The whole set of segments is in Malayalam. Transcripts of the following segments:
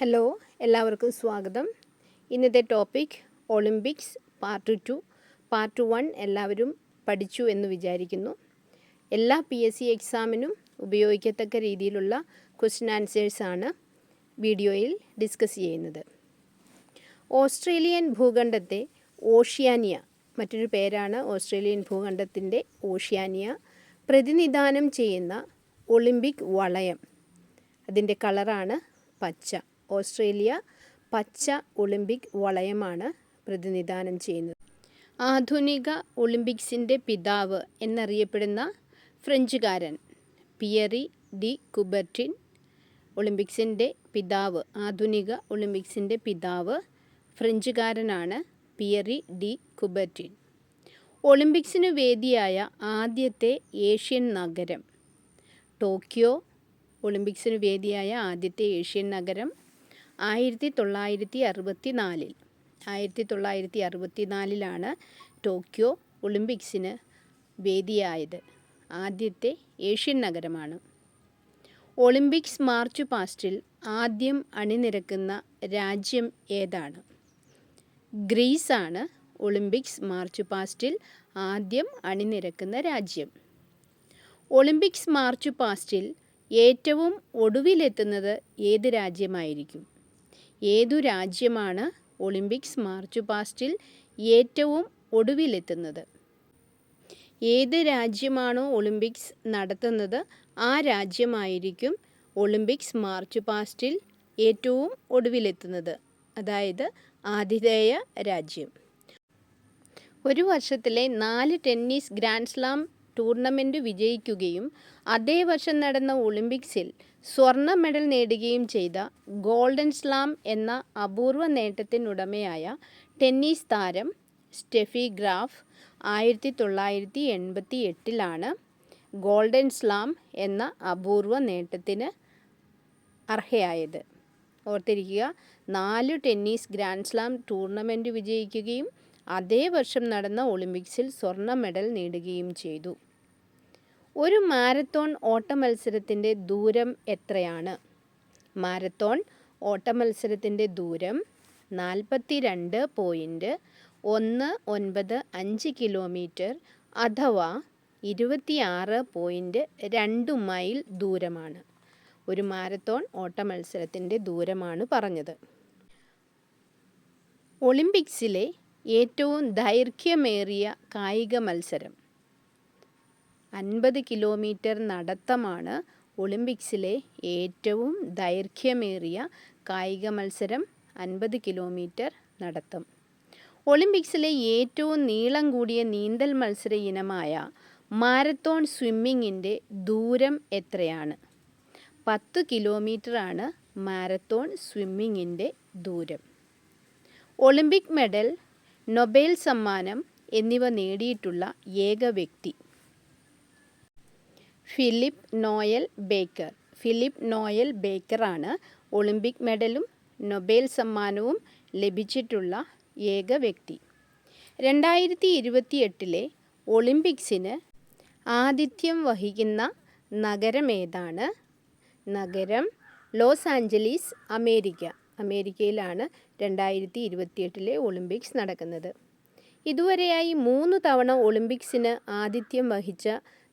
ഹലോ എല്ലാവർക്കും സ്വാഗതം. ഇന്നത്തെ topic Olympics part two part one എല്ലാവരും പഠിച്ചു എന്ന് വിചാരിക്കുന്നു. എല്ലാ പി എസ് സി എക്സാമിനും ഉപയോഗിക്കത്തക്ക രീതിയിലുള്ള ക്വസ്റ്റ്യൻ ആൻസേഴ്സാണ് വീഡിയോയിൽ ഡിസ്കസ് ചെയ്യുന്നത്. ഓസ്ട്രേലിയൻ ഭൂഖണ്ഡത്തെ ഓഷ്യാനിയ മറ്റൊരു പേരാണ് ഓസ്ട്രേലിയൻ ഭൂഖണ്ഡത്തിന്റെ ഓഷ്യാനിയ പ്രതിനിധാനം ചെയ്യുന്ന ഒളിമ്പിക് വളയം. അതിന്റെ കളറാണ് പച്ച. ഓസ്ട്രേലിയ പച്ച ഒളിമ്പിക് വളയമാണ് പ്രതിനിധാനം ചെയ്യുന്നത്. ആധുനിക ഒളിമ്പിക്സിന്റെ പിതാവ് എന്നറിയപ്പെടുന്ന ഫ്രഞ്ചുകാരൻ പിയറി ഡി കുബർട്ടിൻ ഒളിമ്പിക്സിന്റെ പിതാവ് ആധുനിക ഒളിമ്പിക്സിന്റെ പിതാവ് ഫ്രഞ്ചുകാരനാണ് പിയറി ഡി കുബർട്ടിൻ. ഒളിമ്പിക്സിന് വേദിയായ ആദ്യത്തെ ഏഷ്യൻ നഗരം ടോക്കിയോ ഒളിമ്പിക്സിന് വേദിയായ ആദ്യത്തെ ഏഷ്യൻ നഗരം ആയിരത്തി തൊള്ളായിരത്തി അറുപത്തി നാലിൽ ആയിരത്തി തൊള്ളായിരത്തി അറുപത്തി നാലിലാണ് ടോക്കിയോ ഒളിമ്പിക്സിന് വേദിയായത്. ആദ്യത്തെ ഏഷ്യൻ നഗരമാണ്. ഒളിമ്പിക്സ് മാർച്ച് പാസ്റ്റിൽ ആദ്യം അണിനിരക്കുന്ന രാജ്യം ഏതാണ്? ഗ്രീസാണ് ഒളിമ്പിക്സ് മാർച്ച് പാസ്റ്റിൽ ആദ്യം അണിനിരക്കുന്ന രാജ്യം. ഒളിമ്പിക്സ് മാർച്ച് പാസ്റ്റിൽ ഏറ്റവും ഒടുവിലെത്തുന്നത് ഏത് രാജ്യമായിരിക്കും? ഏതു രാജ്യമാണ് ഒളിമ്പിക്സ് മാർച്ച് പാസ്റ്റിൽ ഏറ്റവും ഒടുവിലെത്തുന്നത്? ഏത് രാജ്യമാണോ ഒളിമ്പിക്സ് നടത്തുന്നത് ആ രാജ്യമായിരിക്കും ഒളിമ്പിക്സ് മാർച്ച് പാസ്റ്റിൽ ഏറ്റവും ഒടുവിലെത്തുന്നത് അതായത് ആതിഥേയ രാജ്യം. ഒരു വർഷത്തിലെ നാല് ടെന്നീസ് ഗ്രാൻഡ് സ്ലാം ടൂർണമെന്റ് വിജയിക്കുകയും അതേ വർഷം നടന്ന ഒളിമ്പിക്സിൽ സ്വർണ മെഡൽ നേടുകയും ചെയ്ത ഗോൾഡൻ സ്ലാം എന്ന അപൂർവ നേട്ടത്തിനുടമയായ ടെന്നീസ് താരം സ്റ്റെഫി ഗ്രാഫ് ആയിരത്തി തൊള്ളായിരത്തി എൺപത്തി എട്ടിലാണ് ഗോൾഡൻ സ്ലാം എന്ന അപൂർവ നേട്ടത്തിന് അർഹയായത്. ഓർത്തിരിക്കുക നാല് ടെന്നീസ് ഗ്രാൻഡ് സ്ലാം ടൂർണമെന്റ് വിജയിക്കുകയും അതേ വർഷം നടന്ന ഒളിമ്പിക്സിൽ സ്വർണ മെഡൽ നേടുകയും ചെയ്തു. ഒരു മാരത്തോൺ ഓട്ട മത്സരത്തിന്റെ ദൂരം എത്രയാണ്? മാരത്തോൺ ഓട്ട മത്സരത്തിന്റെ ദൂരം നാൽപ്പത്തി രണ്ട് പോയിന്റ് ഒന്ന് ഒൻപത് അഞ്ച് കിലോമീറ്റർ അഥവാ ഇരുപത്തിയാറ് പോയിന്റ് രണ്ട് മൈൽ ദൂരമാണ്. ഒരു മാരത്തോൺ ഓട്ട മത്സരത്തിന്റെ ദൂരമാണ് പറഞ്ഞത്. ഒളിമ്പിക്സിലെ ഏറ്റവും ദൈർഘ്യമേറിയ കായിക മത്സരം അൻപത് കിലോമീറ്റർ നടത്തമാണ് ഒളിമ്പിക്സിലെ ഏറ്റവും ദൈർഘ്യമേറിയ കായിക മത്സരം അൻപത് കിലോമീറ്റർ നടത്തം. ഒളിമ്പിക്സിലെ ഏറ്റവും നീളം കൂടിയ നീന്തൽ മത്സര ഇനമായ മാരത്തോൺ സ്വിമ്മിങ്ങിന്റെ ദൂരം എത്രയാണ്? പത്ത് കിലോമീറ്ററാണ് മാരത്തോൺ സ്വിമ്മിങ്ങിന്റെ ദൂരം. ഒളിമ്പിക് മെഡൽ നൊബേൽ സമ്മാനം എന്നിവ നേടിയിട്ടുള്ള ഏക വ്യക്തി. Philip Noel Baker. Philip Noel ബേക്കറാണ് Olympic മെഡലും നൊബേൽ സമ്മാനവും ലഭിച്ചിട്ടുള്ള ഏക വ്യക്തി. രണ്ടായിരത്തി ഇരുപത്തിയെട്ടിലെ ഒളിമ്പിക്സിന് ആതിഥ്യം വഹിക്കുന്ന നഗരമേതാണ് നഗരം ലോസ് ആഞ്ചലീസ് അമേരിക്ക. അമേരിക്കയിലാണ് രണ്ടായിരത്തി ഇരുപത്തിയെട്ടിലെ ഒളിമ്പിക്സ് നടക്കുന്നത്. ഇതുവരെയായി മൂന്ന് തവണ ഒളിമ്പിക്സിന് ആതിഥ്യം വഹിച്ച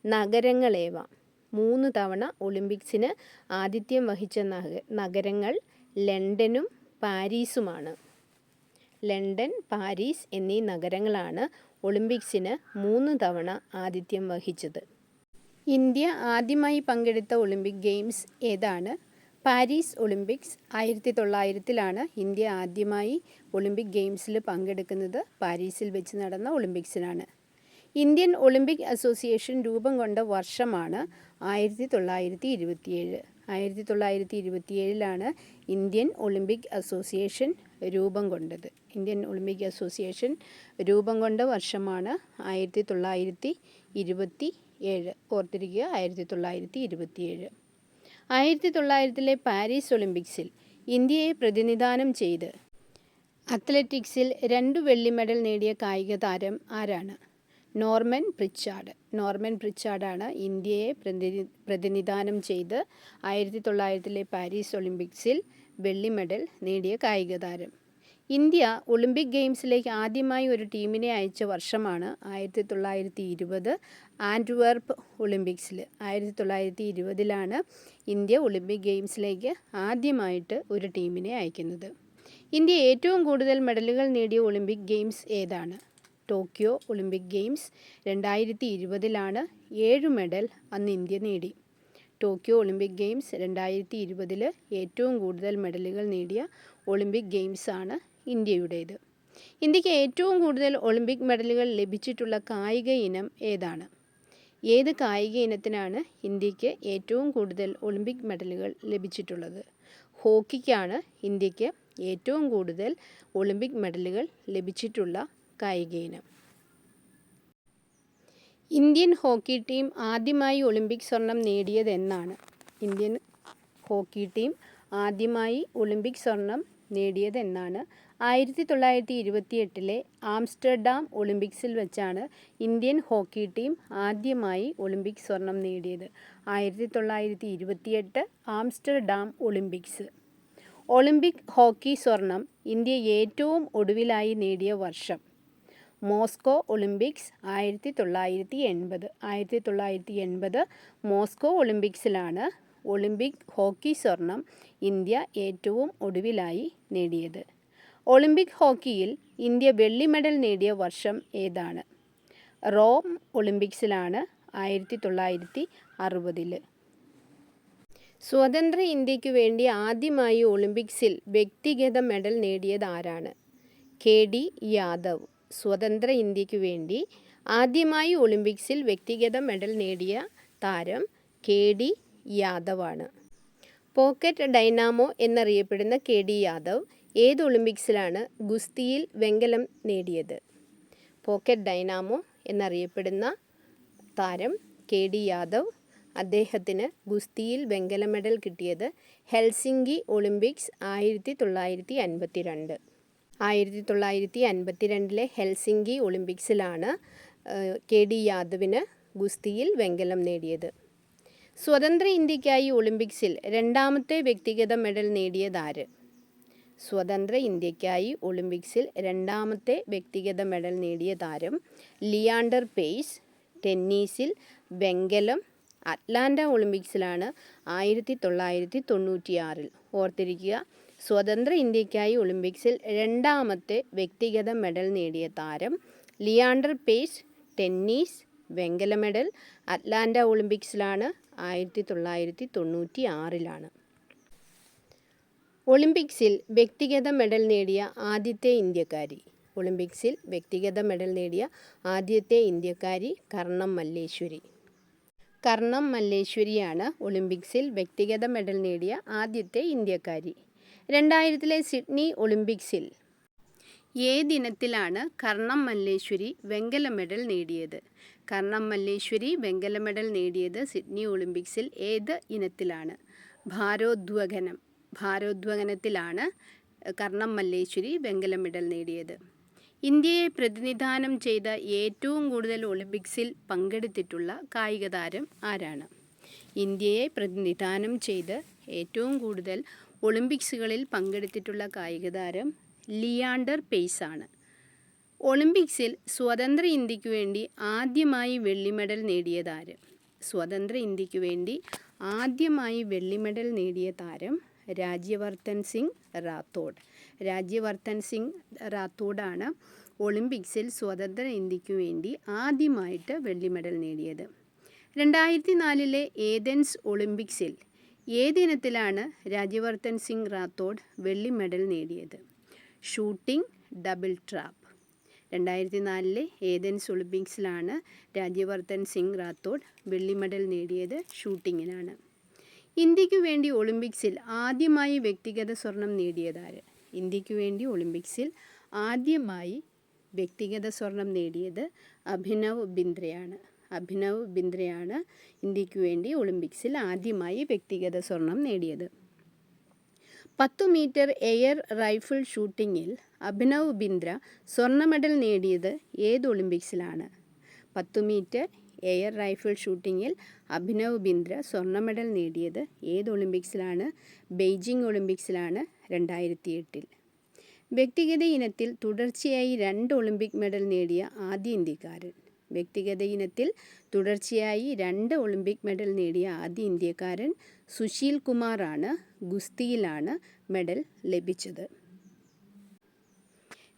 നഗരങ്ങളേവ? മൂന്ന് തവണ ഒളിമ്പിക്സിന് ആതിഥ്യം വഹിച്ച നഗ നഗരങ്ങൾ ലണ്ടനും പാരീസുമാണ്. ലണ്ടൻ പാരീസ് എന്നീ നഗരങ്ങളാണ് ഒളിമ്പിക്സിന് മൂന്ന് തവണ ആതിഥ്യം വഹിച്ചത്. ഇന്ത്യ ആദ്യമായി പങ്കെടുത്ത ഒളിമ്പിക് ഗെയിംസ് ഏതാണ്? പാരീസ് ഒളിമ്പിക്സ് ആയിരത്തി തൊള്ളായിരത്തിലാണ് ഇന്ത്യ ആദ്യമായി ഒളിമ്പിക് ഗെയിംസിൽ പങ്കെടുക്കുന്നത്. പാരീസിൽ വെച്ച് നടന്ന ഒളിമ്പിക്സിനാണ്. ഇന്ത്യൻ ഒളിമ്പിക് അസോസിയേഷൻ രൂപം കൊണ്ട വർഷമാണ് ആയിരത്തി തൊള്ളായിരത്തി ഇരുപത്തിയേഴ് ആയിരത്തി തൊള്ളായിരത്തി ഇരുപത്തിയേഴിലാണ് ഇന്ത്യൻ ഒളിമ്പിക് അസോസിയേഷൻ രൂപം കൊണ്ടത്. ഇന്ത്യൻ ഒളിമ്പിക് അസോസിയേഷൻ രൂപം കൊണ്ട വർഷമാണ് ആയിരത്തി തൊള്ളായിരത്തി ഇരുപത്തി ഏഴ് ഓർത്തിരിക്കുക ആയിരത്തി തൊള്ളായിരത്തി ഇരുപത്തിയേഴ് ആയിരത്തി തൊള്ളായിരത്തിലെ പാരീസ് ഒളിമ്പിക്സിൽ ഇന്ത്യയെ പ്രതിനിധാനം ചെയ്ത് അത്ലറ്റിക്സിൽ രണ്ട് വെള്ളി മെഡൽ നേടിയ കായിക താരം ആരാണ്? Norman Pritchard. നോർമൻ പ്രിച്ചാർഡാണ് ഇന്ത്യയെ പ്രതിനി പ്രതിനിധാനം ചെയ്ത് ആയിരത്തി തൊള്ളായിരത്തിലെ പാരീസ് ഒളിമ്പിക്സിൽ വെള്ളി മെഡൽ നേടിയ കായിക താരം ഇന്ത്യ ഒളിമ്പിക് ഗെയിംസിലേക്ക് ആദ്യമായി ഒരു ടീമിനെ അയച്ച വർഷമാണ് ആയിരത്തി തൊള്ളായിരത്തി ഇരുപത് ആൻഡ്വർപ്പ് ഒളിമ്പിക്സിൽ ആയിരത്തി തൊള്ളായിരത്തി ഇരുപതിലാണ് ഇന്ത്യ ഒളിമ്പിക് ഗെയിംസിലേക്ക് ആദ്യമായിട്ട് ഒരു ടീമിനെ അയക്കുന്നത്. ഇന്ത്യ ഏറ്റവും കൂടുതൽ മെഡലുകൾ നേടിയ ഒളിമ്പിക് ഗെയിംസ് ഏതാണ്? ടോക്കിയോ ഒളിമ്പിക് ഗെയിംസ് രണ്ടായിരത്തി ഇരുപതിലാണ് ഏഴ് മെഡൽ അന്ന് ഇന്ത്യ നേടി. ടോക്കിയോ ഒളിമ്പിക് ഗെയിംസ് രണ്ടായിരത്തി ഇരുപതിൽ ഏറ്റവും കൂടുതൽ മെഡലുകൾ നേടിയ ഒളിമ്പിക് ഗെയിംസാണ് ഇന്ത്യയുടേത്. ഇന്ത്യയ്ക്ക് ഏറ്റവും കൂടുതൽ ഒളിമ്പിക് മെഡലുകൾ ലഭിച്ചിട്ടുള്ള കായിക ഇനം ഏതാണ്? ഏത് കായിക ഇനത്തിനാണ് ഇന്ത്യയ്ക്ക് ഏറ്റവും കൂടുതൽ ഒളിമ്പിക് മെഡലുകൾ ലഭിച്ചിട്ടുള്ളത്? ഹോക്കിക്കാണ് ഇന്ത്യയ്ക്ക് ഏറ്റവും കൂടുതൽ ഒളിമ്പിക് മെഡലുകൾ ലഭിച്ചിട്ടുള്ള കായിക ഇനം ഇന്ത്യൻ ഹോക്കി ടീം ആദ്യമായി ഒളിമ്പിക് സ്വർണം നേടിയത് എന്നാണ് ഇന്ത്യൻ ഹോക്കി ടീം ആദ്യമായി ഒളിമ്പിക് സ്വർണം നേടിയത് എന്നാണ് ആയിരത്തി തൊള്ളായിരത്തി ഇരുപത്തിയെട്ടിലെ ആംസ്റ്റർഡാം ഒളിമ്പിക്സിൽ വെച്ചാണ് ഇന്ത്യൻ ഹോക്കി ടീം ആദ്യമായി ഒളിമ്പിക് സ്വർണം നേടിയത്. ആയിരത്തി തൊള്ളായിരത്തി ഇരുപത്തിയെട്ട് ആംസ്റ്റർഡാം ഒളിമ്പിക്സ്. ഒളിമ്പിക് ഹോക്കി സ്വർണം ഇന്ത്യ ഏറ്റവും ഒടുവിലായി നേടിയ വർഷം. മോസ്കോ ഒളിമ്പിക്സ് ആയിരത്തി തൊള്ളായിരത്തി എൺപത് ആയിരത്തി തൊള്ളായിരത്തി എൺപത് മോസ്കോ ഒളിമ്പിക്സിലാണ് ഒളിമ്പിക് ഹോക്കി സ്വർണം ഇന്ത്യ ഏറ്റവും ഒടുവിലായി നേടിയത്. ഒളിമ്പിക് ഹോക്കിയിൽ ഇന്ത്യ വെള്ളി മെഡൽ നേടിയ വർഷം ഏതാണ്? റോം ഒളിമ്പിക്സിലാണ് ആയിരത്തി തൊള്ളായിരത്തി അറുപതിൽ സ്വതന്ത്ര ഇന്ത്യയ്ക്ക് വേണ്ടി ആദ്യമായി ഒളിമ്പിക്സിൽ വ്യക്തിഗത മെഡൽ നേടിയത് ആരാണ്? K D Yadav. സ്വതന്ത്ര ഇന്ത്യയ്ക്ക് വേണ്ടി ആദ്യമായി ഒളിമ്പിക്സിൽ വ്യക്തിഗത മെഡൽ നേടിയ താരം കെ ഡി യാദവാണ്. പോക്കറ്റ് ഡൈനാമോ എന്നറിയപ്പെടുന്ന കെ ഡി യാദവ് ഏത് ഒളിമ്പിക്സിലാണ് ഗുസ്തിയിൽ വെങ്കലം നേടിയത്? പോക്കറ്റ് ഡൈനാമോ എന്നറിയപ്പെടുന്ന താരം കെ ഡി യാദവ് അദ്ദേഹത്തിന് ഗുസ്തിയിൽ വെങ്കല മെഡൽ കിട്ടിയത് ഹെൽസിങ്കി ഒളിമ്പിക്സ് ആയിരത്തി തൊള്ളായിരത്തി അൻപത്തി രണ്ട് ആയിരത്തി തൊള്ളായിരത്തി അൻപത്തി രണ്ടിലെ ഹെൽസിങ്കി ഒളിമ്പിക്സിലാണ് കെ ഡി യാദവിന് ഗുസ്തിയിൽ വെങ്കലം നേടിയത്. സ്വതന്ത്ര ഇന്ത്യക്കായി ഒളിമ്പിക്സിൽ രണ്ടാമത്തെ വ്യക്തിഗത മെഡൽ നേടിയതാര്? സ്വതന്ത്ര ഇന്ത്യക്കായി ഒളിമ്പിക്സിൽ രണ്ടാമത്തെ വ്യക്തിഗത മെഡൽ നേടിയ താരം ലിയാണ്ടർ പേയ്സ് ടെന്നീസിൽ വെങ്കലം അറ്റ്ലാന്റ ഒളിമ്പിക്സിലാണ് ആയിരത്തി തൊള്ളായിരത്തി തൊണ്ണൂറ്റിയാറിൽ ഓർത്തിരിക്കുക സ്വതന്ത്ര ഇന്ത്യക്കായി ഒളിമ്പിക്സിൽ രണ്ടാമത്തെ വ്യക്തിഗത മെഡൽ നേടിയ താരം ലിയാണ്ടർ പേസ് ടെന്നീസ് വെങ്കല മെഡൽ അറ്റ്ലാന്റ ഒളിമ്പിക്സിലാണ് ആയിരത്തി തൊള്ളായിരത്തി തൊണ്ണൂറ്റി ആറിലാണ് ഒളിമ്പിക്സിൽ വ്യക്തിഗത മെഡൽ നേടിയ ആദ്യത്തെ ഇന്ത്യക്കാരി. ഒളിമ്പിക്സിൽ വ്യക്തിഗത മെഡൽ നേടിയ ആദ്യത്തെ ഇന്ത്യക്കാരി കർണം മല്ലേശ്വരി. കർണം മല്ലേശ്വരിയാണ് ഒളിമ്പിക്സിൽ വ്യക്തിഗത മെഡൽ നേടിയ ആദ്യത്തെ ഇന്ത്യക്കാരി. രണ്ടായിരത്തിലെ സിഡ്നി ഒളിമ്പിക്സിൽ. ഏ ദിനത്തിലാണ് കർണം മല്ലേശ്വരി വെങ്കല മെഡൽ നേടിയത്. കർണം മല്ലേശ്വരി വെങ്കല മെഡൽ നേടിയത് സിഡ്നി ഒളിമ്പിക്സിൽ ഏത് ഇനത്തിലാണ്? ഭാരോദ്വഗനം. ഭാരോദ്വഗനത്തിലാണ് കർണം മല്ലേശ്വരി വെങ്കല മെഡൽ നേടിയത്. ഇന്ത്യയെ പ്രതിനിധാനം ചെയ്ത ഏറ്റവും കൂടുതൽ ഒളിമ്പിക്സിൽ പങ്കെടുത്തിട്ടുള്ള കായിക താരം ആരാണ്? ഇന്ത്യയെ പ്രതിനിധാനം ചെയ്ത് ഏറ്റവും കൂടുതൽ ഒളിമ്പിക്സുകളിൽ പങ്കെടുത്തിട്ടുള്ള കായിക താരം ലിയാണ്ടർ പെയ്സാണ്. ഒളിമ്പിക്സിൽ സ്വതന്ത്ര ഇന്ത്യയ്ക്ക് വേണ്ടി ആദ്യമായി വെള്ളി മെഡൽ നേടിയ താരം സ്വതന്ത്ര ഇന്ത്യയ്ക്ക് വേണ്ടി ആദ്യമായി വെള്ളി മെഡൽ നേടിയ താരം രാജ്യവർദ്ധൻ സിംഗ് റാത്തോഡ്. രാജ്യവർദ്ധൻ സിംഗ് റാത്തോഡാണ് ഒളിമ്പിക്സിൽ സ്വതന്ത്ര ഇന്ത്യയ്ക്ക് വേണ്ടി ആദ്യമായിട്ട് വെള്ളി മെഡൽ നേടിയത്. രണ്ടായിരത്തി നാലിലെ ഏതൻസ് ഒളിമ്പിക്സിൽ ഏതിനത്തിലാണ് രാജ്യവർദ്ധൻ സിംഗ് റാത്തോഡ് വെള്ളി മെഡൽ നേടിയത്. Shooting double trap. രണ്ടായിരത്തി നാലിലെ ഏതൻസ് ഒളിമ്പിക്സിലാണ് രാജ്യവർദ്ധൻ സിംഗ് റാത്തോഡ് വെള്ളി മെഡൽ നേടിയത് ഷൂട്ടിങ്ങിനാണ്. ഇന്ത്യയ്ക്ക് വേണ്ടി ഒളിമ്പിക്സിൽ ആദ്യമായി വ്യക്തിഗത സ്വർണം നേടിയതാര്? ഇന്ത്യയ്ക്ക് വേണ്ടി ഒളിമ്പിക്സിൽ ആദ്യമായി വ്യക്തിഗത സ്വർണം നേടിയത് അഭിനവ് ബിന്ദ്രയാണ്. അഭിനവ് ബിന്ദ്രയാണ് ഇന്ത്യയ്ക്ക് വേണ്ടി ഒളിമ്പിക്സിൽ ആദ്യമായി വ്യക്തിഗത സ്വർണം നേടിയത്. പത്തു മീറ്റർ എയർ റൈഫിൾ ഷൂട്ടിങ്ങിൽ അഭിനവ് ബിന്ദ്ര സ്വർണ മെഡൽ നേടിയത് ഏത് ഒളിമ്പിക്സിലാണ്? പത്തു മീറ്റർ എയർ റൈഫിൾ ഷൂട്ടിങ്ങിൽ അഭിനവ് ബിന്ദ്ര സ്വർണ മെഡൽ നേടിയത് ഏത് ഒളിമ്പിക്സിലാണ്? ബെയ്ജിംഗ് ഒളിമ്പിക്സിലാണ് രണ്ടായിരത്തി എട്ടിൽ വ്യക്തിഗത ഇനത്തിൽ തുടർച്ചയായി രണ്ട് ഒളിമ്പിക് മെഡൽ നേടിയ ആദ്യ ഇന്ത്യക്കാരൻ. വ്യക്തിഗത ഇനത്തിൽ തുടർച്ചയായി രണ്ട് ഒളിമ്പിക് മെഡൽ നേടിയ ആദ്യ ഇന്ത്യക്കാരൻ സുശീൽ കുമാറാണ് ഗുസ്തിയിലാണ് മെഡൽ ലഭിച്ചത്.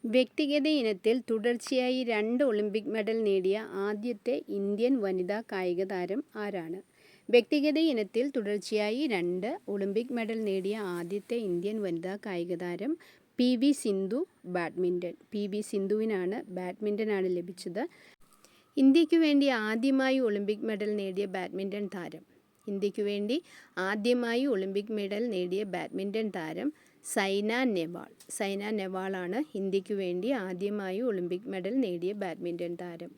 വ്യക്തിഗത ഇനത്തിൽ തുടർച്ചയായി രണ്ട് ഒളിമ്പിക് മെഡൽ നേടിയ ആദ്യത്തെ ഇന്ത്യൻ വനിതാ കായിക താരം ആരാണ്? വ്യക്തിഗത ഇനത്തിൽ തുടർച്ചയായി രണ്ട് ഒളിമ്പിക് മെഡൽ നേടിയ ആദ്യത്തെ ഇന്ത്യൻ വനിതാ കായിക താരം P V Sindhu badminton P V സിന്ധുവിനാണ് ബാഡ്മിന്റനാണ് ലഭിച്ചത്. ഇന്ത്യയ്ക്ക് വേണ്ടി ആദ്യമായി ഒളിമ്പിക് മെഡൽ നേടിയ ബാഡ്മിന്റൺ താരം. ഇന്ത്യയ്ക്ക് വേണ്ടി ആദ്യമായി ഒളിമ്പിക് മെഡൽ നേടിയ ബാഡ്മിന്റൺ താരം സൈന നെവാൾ സൈന നെവാളാണ് ഇന്ത്യയ്ക്ക് വേണ്ടി ആദ്യമായി ഒളിമ്പിക് മെഡൽ നേടിയ ബാഡ്മിന്റൺ താരം.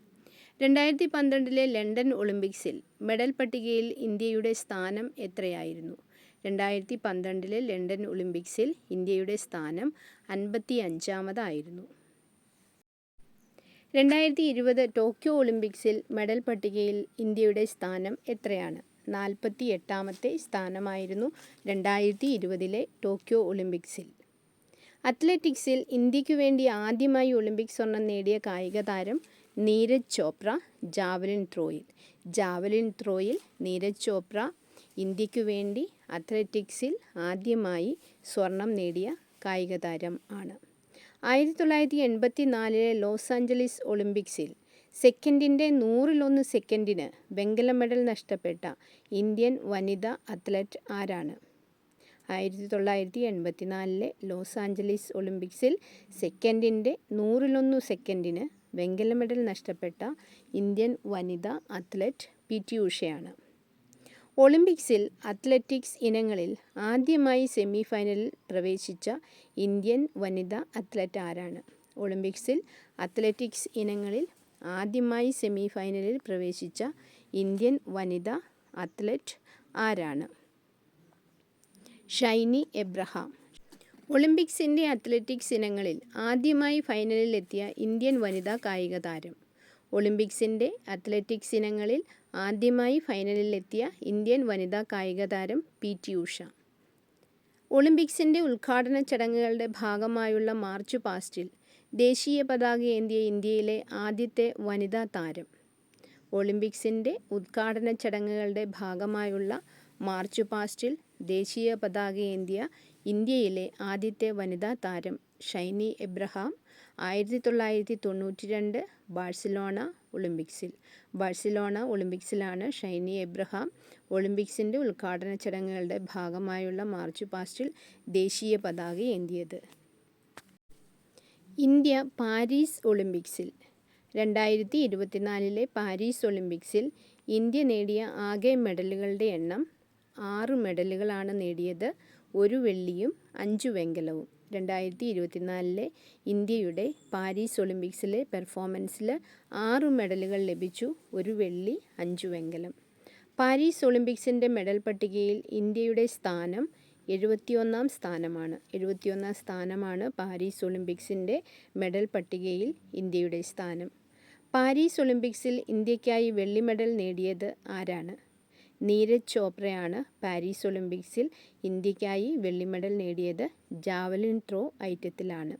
രണ്ടായിരത്തി പന്ത്രണ്ടിലെ ലണ്ടൻ ഒളിമ്പിക്സിൽ മെഡൽ പട്ടികയിൽ ഇന്ത്യയുടെ സ്ഥാനം എത്രയായിരുന്നു? രണ്ടായിരത്തി പന്ത്രണ്ടിലെ ലണ്ടൻ ഒളിമ്പിക്സിൽ ഇന്ത്യയുടെ സ്ഥാനം അൻപത്തി അഞ്ചാമതായിരുന്നു രണ്ടായിരത്തി ഇരുപത് ടോക്കിയോ ഒളിമ്പിക്സിൽ മെഡൽ പട്ടികയിൽ ഇന്ത്യയുടെ സ്ഥാനം എത്രയാണ്? നാൽപ്പത്തി എട്ടാമത്തെ സ്ഥാനമായിരുന്നു രണ്ടായിരത്തി ഇരുപതിലെ ടോക്കിയോ ഒളിമ്പിക്സിൽ. അത്ലറ്റിക്സിൽ ഇന്ത്യയ്ക്കു വേണ്ടി ആദ്യമായി ഒളിമ്പിക് സ്വർണം നേടിയ കായിക താരം നീരജ് ചോപ്ര ജാവലിൻ ത്രോയിൽ. ജാവലിൻ ത്രോയിൽ നീരജ് ചോപ്ര ഇന്ത്യയ്ക്കു വേണ്ടി അത്ലറ്റിക്സിൽ ആദ്യമായി സ്വർണം നേടിയ കായിക താരം ആണ്. ആയിരത്തി തൊള്ളായിരത്തി എൺപത്തി നാലിലെ ലോസ് ആഞ്ചലീസ് ഒളിമ്പിക്സിൽ സെക്കൻഡിന്റെ നൂറിലൊന്ന് സെക്കൻഡിന് വെങ്കല മെഡൽ നഷ്ടപ്പെട്ട ഇന്ത്യൻ വനിതാ അത്ലറ്റ് ആരാണ്? ആയിരത്തി തൊള്ളായിരത്തി എൺപത്തി നാലിലെ ലോസ് ആഞ്ചലീസ് ഒളിമ്പിക്സിൽ സെക്കൻഡിന്റെ നൂറിലൊന്ന് സെക്കൻഡിന് വെങ്കല മെഡൽ നഷ്ടപ്പെട്ട ഇന്ത്യൻ വനിതാ അത്ലറ്റ് പി ടി ഉഷയാണ്. ഒളിമ്പിക്സിൽ അത്ലറ്റിക്സ് ഇനങ്ങളിൽ ആദ്യമായി സെമി ഫൈനലിൽ പ്രവേശിച്ച ഇന്ത്യൻ വനിതാ അത്ലറ്റ് ആരാണ്? ഒളിമ്പിക്സിൽ അത്ലറ്റിക്സ് ഇനങ്ങളിൽ ആദ്യമായി സെമി ഫൈനലിൽ പ്രവേശിച്ച ഇന്ത്യൻ വനിതാ അത്ലറ്റ് ആരാണ്? ഷൈനി എബ്രഹാം. ഒളിമ്പിക്സിന്റെ അത്ലറ്റിക്സ് ഇനങ്ങളിൽ ആദ്യമായി ഫൈനലിൽ എത്തിയ ഇന്ത്യൻ വനിതാ കായിക താരം ഒളിമ്പിക്സിന്റെ അത്ലറ്റിക്സ് ഇനങ്ങളിൽ ആദ്യമായി ഫൈനലിലെത്തിയ ഇന്ത്യൻ വനിതാ കായിക താരം പി ടി ഉഷ. ഒളിമ്പിക്സിന്റെ ഉദ്ഘാടന ചടങ്ങുകളുടെ ഭാഗമായുള്ള മാർച്ച് പാസ്റ്റിൽ ദേശീയ പതാക ഏന്തിയ ഇന്ത്യയിലെ ആദ്യത്തെ വനിതാ താരം. ഒളിമ്പിക്സിന്റെ ഉദ്ഘാടന ചടങ്ങുകളുടെ ഭാഗമായുള്ള മാർച്ച് പാസ്റ്റിൽ ദേശീയ പതാക ഏന്തിയ ഇന്ത്യയിലെ ആദ്യത്തെ വനിതാ താരം ഷൈനി എബ്രഹാം ആയിരത്തി തൊള്ളായിരത്തി തൊണ്ണൂറ്റി രണ്ട് ബാഴ്സലോണ ഒളിമ്പിക്സിൽ. ബാഴ്സലോണ ഒളിമ്പിക്സിലാണ് ഷൈനി എബ്രഹാം ഒളിമ്പിക്സിന്റെ ഉദ്ഘാടന ചടങ്ങുകളുടെ ഭാഗമായുള്ള മാർച്ച് പാസ്റ്റിൽ ദേശീയ പതാക ഏന്തിയത്. ഇന്ത്യ പാരീസ് ഒളിമ്പിക്സിൽ. രണ്ടായിരത്തി ഇരുപത്തിനാലിലെ പാരീസ് ഒളിമ്പിക്സിൽ ഇന്ത്യ നേടിയ ആകെ മെഡലുകളുടെ എണ്ണം ആറ് മെഡലുകളാണ് നേടിയത്. ഒരു വെള്ളിയും അഞ്ചു വെങ്കലവും. രണ്ടായിരത്തി ഇരുപത്തിനാലിലെ ഇന്ത്യയുടെ പാരീസ് ഒളിമ്പിക്സിലെ പെർഫോമൻസിൽ ആറ് മെഡലുകൾ ലഭിച്ചു ഒരു വെള്ളി അഞ്ചു വെങ്കലം. പാരീസ് ഒളിമ്പിക്സിന്റെ മെഡൽ പട്ടികയിൽ ഇന്ത്യയുടെ സ്ഥാനം എഴുപത്തിയൊന്നാം സ്ഥാനമാണ്. എഴുപത്തിയൊന്നാം സ്ഥാനമാണ് പാരീസ് ഒളിമ്പിക്സിന്റെ മെഡൽ പട്ടികയിൽ ഇന്ത്യയുടെ സ്ഥാനം. പാരീസ് ഒളിമ്പിക്സിൽ ഇന്ത്യക്കായി വെള്ളി മെഡൽ നേടിയത് ആരാണ്? നീരജ് ചോപ്രയാണ് പാരീസ് ഒളിമ്പിക്സിൽ ഇന്ത്യക്കായി വെള്ളി മെഡൽ നേടിയത് ജാവലിൻ ത്രോ ഐറ്റത്തിലാണ്.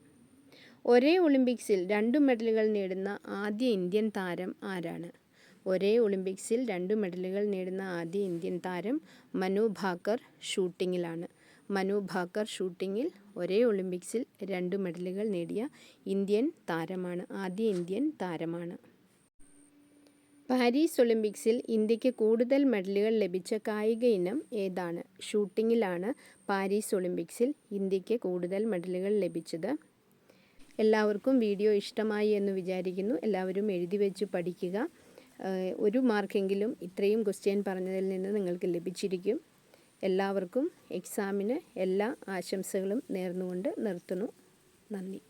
ഒരേ ഒളിമ്പിക്സിൽ രണ്ട് മെഡലുകൾ നേടുന്ന ആദ്യ ഇന്ത്യൻ താരം ആരാണ്? ഒരേ ഒളിമ്പിക്സിൽ രണ്ട് മെഡലുകൾ നേടുന്ന ആദ്യ ഇന്ത്യൻ താരം മനു ഭാക്കർ ഷൂട്ടിങ്ങിലാണ്. മനു ഭാക്കർ ഷൂട്ടിങ്ങിൽ ഒരേ ഒളിമ്പിക്സിൽ രണ്ട് മെഡലുകൾ നേടിയ ഇന്ത്യൻ താരമാണ് ആദ്യ ഇന്ത്യൻ താരമാണ്. പാരീസ് ഒളിമ്പിക്സിൽ ഇന്ത്യയ്ക്ക് കൂടുതൽ മെഡലുകൾ ലഭിച്ച കായിക ഇനം ഏതാണ്? ഷൂട്ടിങ്ങിലാണ് പാരീസ് ഒളിമ്പിക്സിൽ ഇന്ത്യയ്ക്ക് കൂടുതൽ മെഡലുകൾ ലഭിച്ചത്. എല്ലാവർക്കും വീഡിയോ ഇഷ്ടമായി എന്ന് വിചാരിക്കുന്നു. എല്ലാവരും എഴുതി വെച്ച് പഠിക്കുക. ഒരു മാർക്കെങ്കിലും ഇത്രയും ക്വസ്റ്റ്യൻ പറഞ്ഞതിൽ നിന്ന് നിങ്ങൾക്ക് ലഭിച്ചിരിക്കും. എല്ലാവർക്കും എക്സാമിന് എല്ലാ ആശംസകളും നേർന്നുകൊണ്ട് നിർത്തുന്നു. നന്ദി.